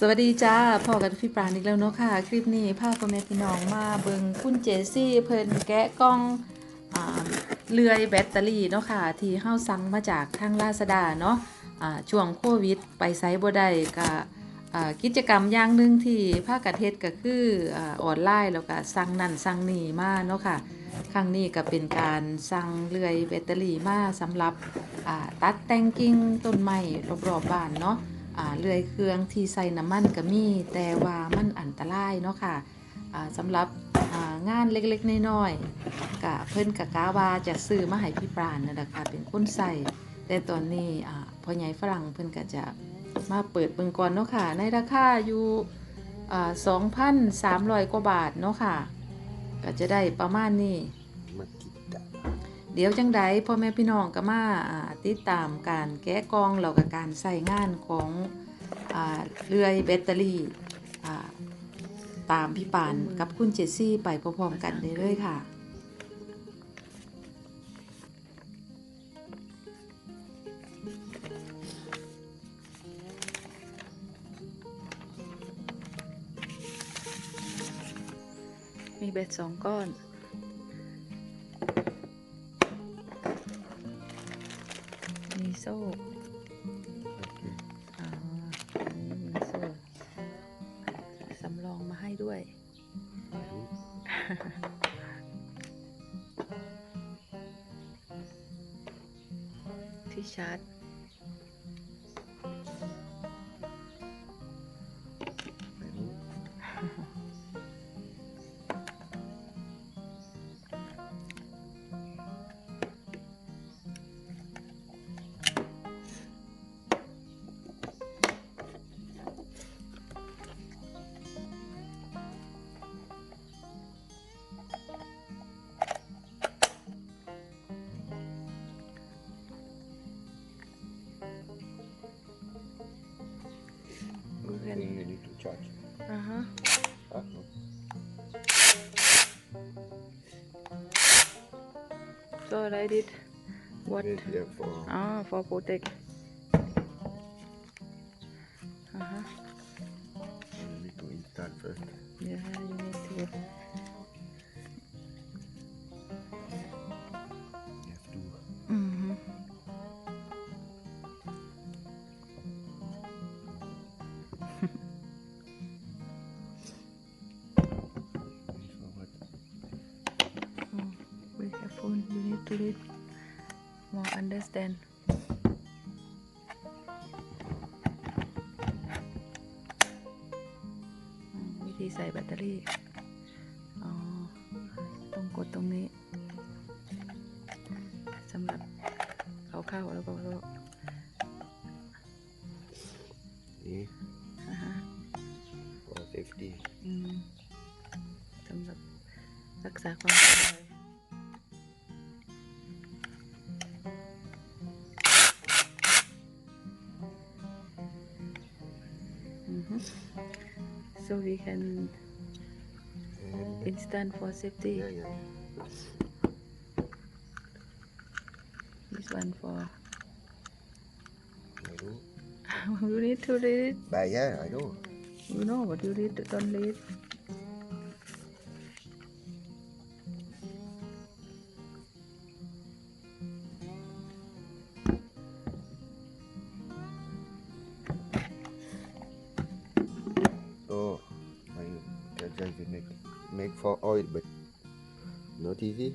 สวัสดีจ้าพ่อกันพี่ปราณอีกแล้วเนาะค่ะ คลิปนี้พาพ่อแม่พี่น้องมาเบิงคุณเจซี่เพิ่นแกะกล้องอเลื่อยแบตเตอรี่เนาะค่ะ ที่เฮาสั่งมาจากทางลาซาดาเนาะช่วงโควิด ไปไซบ่ได้ก็อ่ากิจกรรมอย่างหนึ่งที่ภาคกเทศก็คือออนไลน์แล้วก็สั่งนั่นสั่งนี่มาเนาะค่ะ ครั้งนี้ก็เป็นการสั่งเลื่อยแบตเตอรี่มาสำหรับตัดแต่งกิ่งต้นไม้รอบๆบ้านเนาะ เลื่อยเครื่องที่ใส่น้ำมันก็มีแต่ว่ามันอันตรายเนาะค่ะอ่าสำหรับงานเล็กๆน้อยๆกะเพิ่นกะกาวาจะซื้อมาให้พี่ปราณนั่นะค่ะเป็นคนใส่แต่ตอนนี้อ่าพ่อใหญ่ฝรั่งเพิ่นก็จะมาเปิดเบิ่งก่อนเนาะค่ะ ในราคาอยู่อ่า2,300กว่าบาทเนาะค่ะ ก็จะได้ประมาณนี้มากิดะ เดี๋ยวจังใดพ่อแม่พี่น้องก็มาติดตามการแกะกองแล้วก็การใส่งานของอเลื่อยแบตเตอรี่ตามพี่ปานกับคุณเจสซี่ไปพร้อมๆกันได้เลยค่ะมีเบ็ดสองก้อน ให้ด้วย ที่ชาร์จ อกัน Then you need to charge อ่าฮะ ah, no. so I did what Wait here for อ๋อ for protect อ่ be careful. You need to read more understand. อืมวิธีใส่แบตเตอรี่อ๋อต้องกดตรงนี้สำหรับเอาเข้าแล้วก็แล้วนี่อ่าฮะ for safety อืมสำหรับรักษาความปลอดภัย Mm -hmm. So we can It's instant for safety. Yeah, yeah. This one for. You need to read it. But yeah, I do. You know what you read, don't read. Make for oil but not easy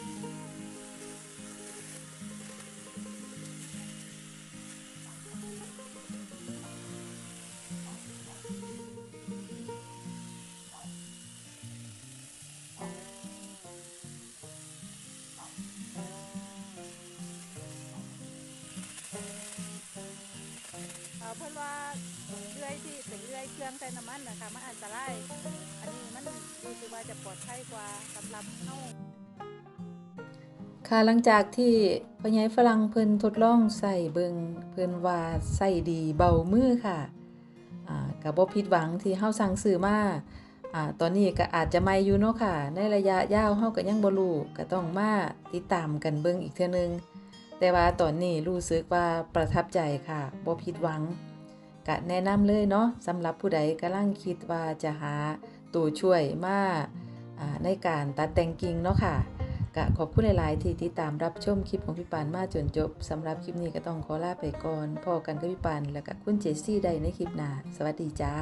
เพื่อว่าเลื่อยที่เป็เลื่อยเครื่องแต่น้ำมันนะคะมันอันตราย อันนี้มันรู้สึกว่าจะปลอดภัยกว่าสำหรับเข้า ค่ะหลังจากที่พ่อใหญ่ฝรั่งเพิ่นทดลองใส่เบิงเพิ่นว่าใส่ดีเบามือค่ะอ่าก็บ่ผิดหวังที่เฮาสั่งซื้อมาอ่าตอนนี้ก็อาจจะใหม่อยู่เนาะค่ะ ในระยะยาวเฮาก็ยังบ่รู้ก็ต้องมาติดตามกันเบิ่งอีกเทื่อนึง แต่ว่าตอนนี้รู้สึกว่าประทับใจค่ะบ่ผิดหวังก็แนะนำเลยเนาะสำหรับผู้ใดกำลังคิดว่าจะหาตัวช่วยมาอ่าในการตัดแต่งกิ่งเนาะค่ะ กะขอบคุณหลาย ๆ ที่ติดตามรับชมคลิปของพี่ปานมาจนจบสำหรับคลิปนี้ก็ต้องขอลาไปก่อนพอกันกับพี่ปานแล้วก็คุณเจสซี่ได้ในคลิปหน้าสวัสดีจ้า